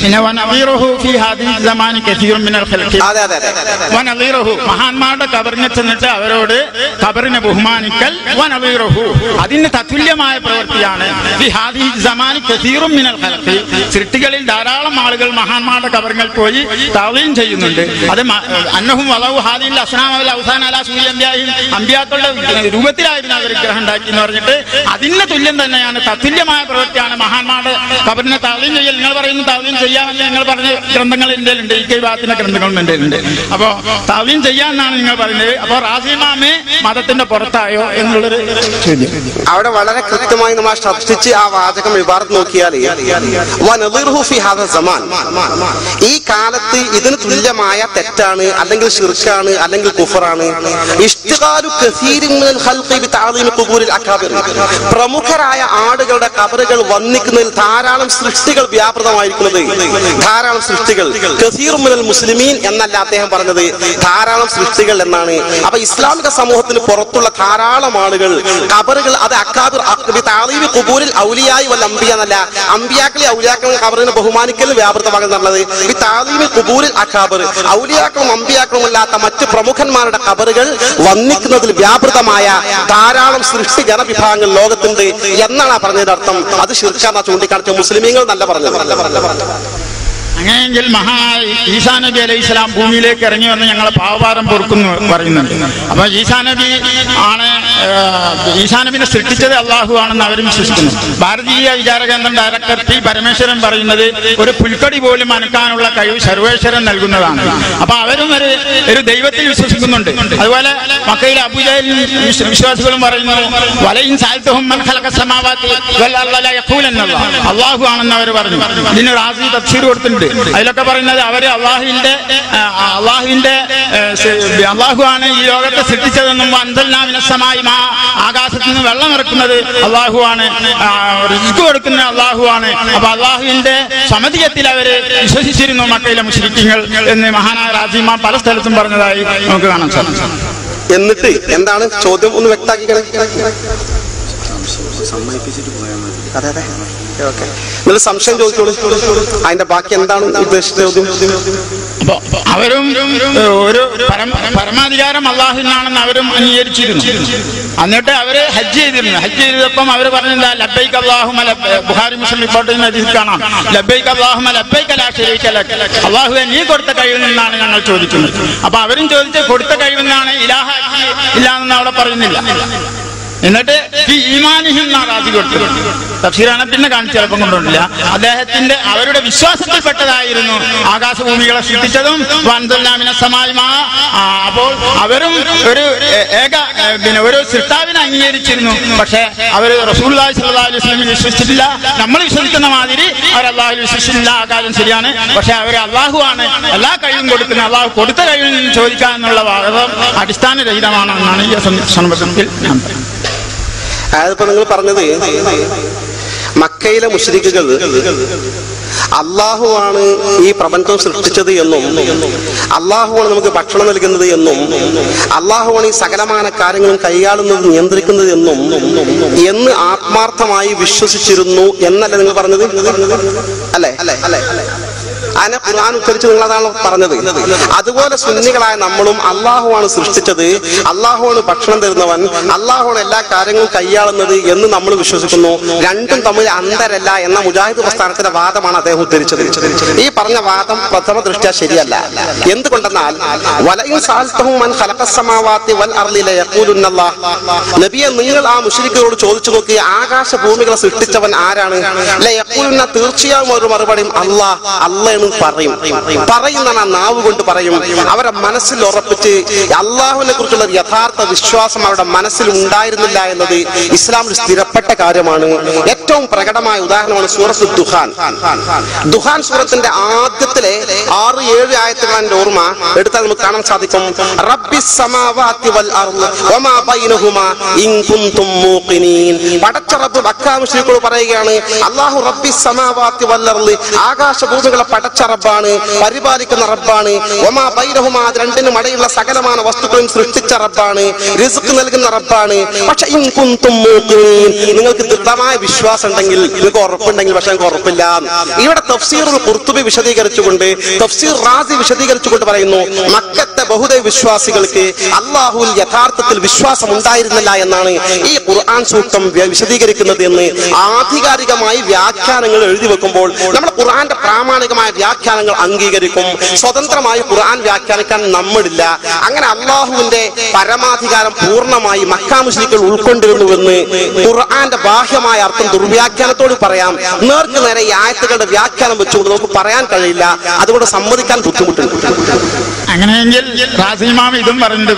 പിന്നെ മഹാന്മാരുടെ കബറിനെ ചെന്നിട്ട് അവരോട് കബറിനെ ബഹുമാനിക്കൽ അതിന് തത്തുല്യമായ പ്രവൃത്തിയാണ്. സൃഷ്ടികളിൽ ധാരാളം ആളുകൾ മഹാന്മാരുടെ കബറുകൾ പോയി താവീം ചെയ്യുന്നുണ്ട്. അത് അന്നഹും വളവ് ഹാദിൽ അസ്നാമൽ അവസാന അലാ സൂര്യ അമ്പ്യായും അമ്പ്യാക്കളുടെ രൂപത്തിലായിരുന്നു അവർ വിഗ്രഹം ഉണ്ടാക്കി എന്ന് പറഞ്ഞിട്ട് അതിന് തുല്യം തന്നെയാണ് തത്തുല്യമായ പ്രവൃത്തിയാണ് മഹാന്മാരുടെ കബറിനെ താവീം ചെയ്യൽ നിങ്ങൾ പറയുന്ന താവ്യം ചെയ്യാമെന്ന് നിങ്ങൾ പറഞ്ഞ ഗ്രന്ഥങ്ങൾ എന്റെ ഉണ്ട്. ഈ കൈവാത്തിന്റെ ഗ്രന്ഥങ്ങളും എന്റെ ഉണ്ട്. അപ്പോ താവ്യം ചെയ്യാന്നാണ് നിങ്ങൾ പറയുന്നത്. അപ്പോ റാസിമാമേ മതത്തിന്റെ പുറത്തായോ എന്നുള്ളൊരു ചോദ്യം. അവിടെ വളരെ കൃത്യമായി നമ്മൾ ശ്രദ്ധിച്ച് ആ വാചകം വിവാദത്ത് നോക്കിയാൽ ഈ കാലത്ത് ഇതിന് തുല്യമായ തെറ്റാണ് അല്ലെങ്കിൽ ഷിർക്കാണ് അല്ലെങ്കിൽ കുഫറാണ്. പ്രമുഖരായ ആടുകളുടെ കബറുകൾ വന്നിക്കുന്നതിൽ ധാരാളം സൃഷ്ടികൾ വ്യാപൃതമായിരിക്കുന്നത്. ധാരാളം സൃഷ്ടികൾ. മുസ്ലിമീൻ എന്നല്ല അദ്ദേഹം പറഞ്ഞത്. ധാരാളം സൃഷ്ടികൾ എന്നാണ്. അപ്പൊ ഇസ്ലാമിക സമൂഹത്തിന് പുറത്തുള്ള ധാരാളം ആളുകൾ കബറുകൾ അത് അക്കാബിർ താളീബി കുബൂരിൽ ഔലിയായി വല്ല അമ്പിയ എന്നല്ല. അമ്പിയാക്കളെ ഔലിയാക്കളും കബറിനെ ബഹുമാനിക്കലും വ്യാപൃതമാകുന്നുള്ളത് ഈ താലീമി കുബൂരിൽ അക്കാബർ ഔലിയാക്കളും അമ്പിയാക്കളും അല്ലാത്ത മറ്റ് പ്രമുഖന്മാരുടെ കബറുകൾ വന്നിക്കുന്നതിൽ വ്യാപൃതമായ ധാരാളം സൃഷ്ടി ജനവിഭാഗങ്ങൾ ലോകത്തുണ്ട് എന്നാണ് പറഞ്ഞതിന്റെ അർത്ഥം. അത് ശിർക്കാന്ന ചൂണ്ടിക്കാണിച്ച മുസ്ലിമീങ്ങൾ നല്ല പറഞ്ഞത് അങ്ങനെയെങ്കിൽ മഹാ ഈസാ നബി അലൈഹി ഇസ്ലാം ഭൂമിയിലേക്ക് ഇറങ്ങി വന്ന് ഞങ്ങളെ പാവഭാരം പൊറുക്കുന്നു പറയുന്നുണ്ട്. അപ്പൊ ഈസാ നബി ആണ് ഈശാ ഈസാ നബിനെ സൃഷ്ടിച്ചത് അള്ളാഹു ആണെന്ന് അവരും വിശ്വസിക്കുന്നു. ഭാരതീയ വിചാരകേന്ദ്രം ഡയറക്ടർ ടി പരമേശ്വരൻ പറയുന്നത് ഒരു പുൽക്കടി പോലും അനക്കാനുള്ള കഴിവ് സർവേശ്വരൻ നൽകുന്നതാണ്. അപ്പൊ അവരും ഒരു ഒരു ദൈവത്തിൽ വിശ്വസിക്കുന്നുണ്ട്. അതുപോലെ മക്കയിലെ അബുജയിൽ വിശ്വാസികളും പറയുന്നത് വലയും സാഹിത്യവും അള്ളാഹു ആണെന്ന് അവർ പറഞ്ഞു. ഇതിനൊരു ആസി തഫ്സീർ കൊടുത്തിട്ടുണ്ട്. അതിലൊക്കെ പറയുന്നത് അവർ അള്ളാഹുവിന്റെ അള്ളാഹുവിന്റെ അള്ളാഹു ആണ് ഈ ലോകത്തെ സൃഷ്ടിച്ചതെന്നും അന്തൽനാമിനസമായി ആ ആകാശത്ത് നിന്ന് വെള്ളം ഇറക്കുന്നത് അള്ളാഹു ആണ് റിസ്ക് കൊടുക്കുന്ന അള്ളാഹു ആണ് അപ്പൊ അള്ളാഹുവിന്റെ സമതിയത്തിൽ അവർ വിശ്വസിച്ചിരുന്നു മക്കയിലെ മുസ്ലിങ്ങൾ എന്ന് മഹാനായ രാജിമാ പല സ്ഥലത്തും പറഞ്ഞതായി നമുക്ക് കാണാൻ സാധിക്കും. എന്നിട്ട് എന്താണ് ചോദ്യം ഒന്ന് വ്യക്താക്കിക്കണേ അതെ അതെ. ഓക്കെ നിങ്ങൾ സംശയം ചോദിച്ചോളൂ. അതിന്റെ ബാക്കി എന്താണ് ഉദ്ദേശിച്ചത്? അവരും ഒരു പരമ- പരമാധികാരം അള്ളാഹുവിനാണെന്ന് അവരും അംഗീകരിച്ചിരുന്നു. എന്നിട്ട് അവർ ഹജ്ജ് ചെയ്തിരുന്നു. ഹജ്ജ് ചെയ്തപ്പം അവർ പറഞ്ഞില്ല ലബൈക്ക് അള്ളാഹുമ ബുഹാരി മുസ്ലിം റിപ്പോർട്ടിൽ കാണാം. ലബൈക്ക് അള്ളാഹുമ ലബൈക്ക് ലാ ശരീക ലക. അള്ളാഹുവെ നീ കൊടുത്ത കഴിവിൽ നിന്നാണ് ഞങ്ങൾ ചോദിക്കുന്നത്. അപ്പൊ അവരും ചോദിച്ച കൊടുത്ത കഴിവിൽ നിന്നാണ് ഇലാഹ ഇല്ല എന്ന് അവിടെ പറയുന്നില്ല. എന്നിട്ട് ഈമാനിഹിം കൊടുത്തത് തഫ്സീറാണ് പിന്നെ കാണിച്ച് ചിലപ്പം കൊണ്ടുവന്നില്ല. അദ്ദേഹത്തിന്റെ അവരുടെ വിശ്വാസത്തിൽപ്പെട്ടതായിരുന്നു ആകാശഭൂമികളെ സൃഷ്ടിച്ചതും അപ്പോൾ അവരും ഒരു ഏക പിന്നെ ഒരു സൃഷ്ടാവിനെ അംഗീകരിച്ചിരുന്നു. പക്ഷേ അവർ റസൂൽ അലൈഹി വസ്ലമിൽ വിശ്വസിച്ചിട്ടില്ല. നമ്മൾ വിശ്വസിക്കുന്ന മാതിരി അവർ അള്ളാഹുൽ വിശ്വസിച്ചില്ല ആ കാര്യം ശരിയാണ്. പക്ഷെ അവർ അള്ളാഹു ആണ് എല്ലാ കഴിവും കൊടുക്കുന്ന അള്ളാഹു കൊടുത്ത കഴിവിൽ നിന്ന് ചോദിക്കാമെന്നുള്ള വാദം അടിസ്ഥാനരഹിതമാണെന്നാണ് ഈ സന്ദർശനത്തിൽ ഞാൻ പറയുന്നത്. അതായത് നിങ്ങൾ പറഞ്ഞത് മക്കയിലെ മുശ്രിക്കുകൾ അള്ളാഹുവാണ് ഈ പ്രപഞ്ചം സൃഷ്ടിച്ചത് എന്നും അള്ളാഹുവാണ് നമുക്ക് ഭക്ഷണം നൽകുന്നത് എന്നും അള്ളാഹുവാണ് ഈ സകലമാന കാര്യങ്ങളും കൈയാളുന്നത് നിയന്ത്രിക്കുന്നത് എന്നും എന്ന് ആത്മാർത്ഥമായി വിശ്വസിച്ചിരുന്നു എന്നല്ല നിങ്ങൾ പറഞ്ഞത്? അല്ലേ? അല്ലേ? അല്ലേ? അതിനെ ഖുർആൻ ഉദ്ധരിച്ച് നിങ്ങൾ പറഞ്ഞത്. അതുപോലെ സുന്നികളായ നമ്മളും അള്ളാഹുവാണ് സൃഷ്ടിച്ചത്. അള്ളാഹുവാണ് ഭക്ഷണം തരുന്നവൻ. അള്ളാഹുവാണ് എല്ലാ കാര്യങ്ങളും കൈയാളുന്നത് എന്ന് നമ്മൾ വിശ്വസിക്കുന്നു. രണ്ടും തമ്മിൽ അന്തരല്ല എന്ന മുജാഹിദ് പ്രസ്ഥാനത്തിന്റെ വാദമാണ് അദ്ദേഹം ഉദ്ധരിച്ചത്. ഈ പറഞ്ഞ വാദം പ്രഥമ ദൃഷ്ട്യാ ശരിയല്ല. എന്തുകൊണ്ടെന്നാൽ. നബിയെ നിങ്ങൾ ആ മുശ്രിക്കുകളോട് ചോദിച്ചു നോക്കി ആകാശ ഭൂമികളെ സൃഷ്ടിച്ചവൻ ആരാണ്? തീർച്ചയായും ഒരു മറുപടിയും അല്ലാഹ് അല്ല എന്ന് പറയും. പറയുന്ന നാവ് കൊണ്ട് പറയും. അവരെ മനസ്സിൽ ഉറപ്പിച്ച് അള്ളാഹുവിനെ കുറിച്ചുള്ള യഥാർത്ഥ വിശ്വാസം അവരുടെ മനസ്സിൽ ഉണ്ടായിരുന്നില്ല എന്നത് ഇസ്ലാമിൽ സ്ഥിരപ്പെട്ട കാര്യമാണ്. ഏറ്റവും പ്രകടമായ ഉദാഹരണമാണ് സൂറത്ത് ദുഹാൻ. ദുഹാൻ സൂറത്തിന്റെ ആദ്യത്തിലെ ആറ് ഏഴ് ആയത്തുകൾ എന്റെ ഓർമ്മ എടുത്താൽ നമുക്ക് കാണാൻ സാധിക്കും. പടച്ച റബ്ബ് പറയുകയാണ് അല്ലാഹു റബ്ബി സമാവാത്തി അർൾ ആകാശഭൂമികളെ പടച്ച പടച്ച റബ്ബാണ് പരിപാലിക്കുന്ന റബ്ബാണ്. ഒമാ ബൈരഹുമാ അത് രണ്ടിനും അടയുള്ള സകലമായ വസ്തുക്കളും സൃഷ്ടിച്ച റബ്ബാണ്. റിസ്ക് നൽകുന്ന റബ്ബാണ്. പക്ഷെ. നിങ്ങൾക്ക് ദൃഢമായ വിശ്വാസം ഉണ്ടെങ്കിൽ നിങ്ങൾക്ക് ഉറപ്പുണ്ടെങ്കിൽ പക്ഷെ നിങ്ങൾക്ക് ഉറപ്പില്ല. ഇവിടെ തഫ്സീറുൽ ഖുർത്തുബി വിശദീകരിച്ചുകൊണ്ട് തഫ്സീർ റാസി വിശദീകരിച്ചുകൊണ്ട് പറയുന്നു മക്കത്തെ ബഹുദൈ വിശ്വാസികൾക്ക് അള്ളാഹുൽ യഥാർത്ഥത്തിൽ വിശ്വാസം ഉണ്ടായിരുന്നില്ല എന്നാണ് ഈ ഖുർആൻ സൂക്തം വിശദീകരിക്കുന്നത് എന്ന് ആധികാരികമായി വ്യാഖ്യാനങ്ങൾ എഴുതി വെക്കുമ്പോൾ നമ്മൾ ഖുർആന്റെ പ്രാമാണികമായ വ്യാഖ്യാനങ്ങൾ അംഗീകരിക്കും. സ്വതന്ത്രമായി ഖുർആൻ വ്യാഖ്യാനിക്കാൻ നമ്മളില്ല. അങ്ങനെ അള്ളാഹുവിന്റെ പരമാധികാരം പൂർണമായി മക്കാമുസ്ലികൾ ഉൾക്കൊണ്ടിരുന്നുവെന്ന് ഖുർആന്റെ ബാഹ്യമായ അർത്ഥം ദുർവ്യാഖ്യാനത്തോട് പറയാം. നേർക്ക് നേരെ ഈ ആയത്തുകളുടെ വ്യാഖ്യാനം വെച്ചുകൊണ്ട് നമുക്ക് പറയാൻ കഴിയില്ല. അതുകൊണ്ട് സമ്മതിക്കാൻ ബുദ്ധിമുട്ടുണ്ട്. അങ്ങനെയെങ്കിൽ ഇതും പറഞ്ഞിട്ട്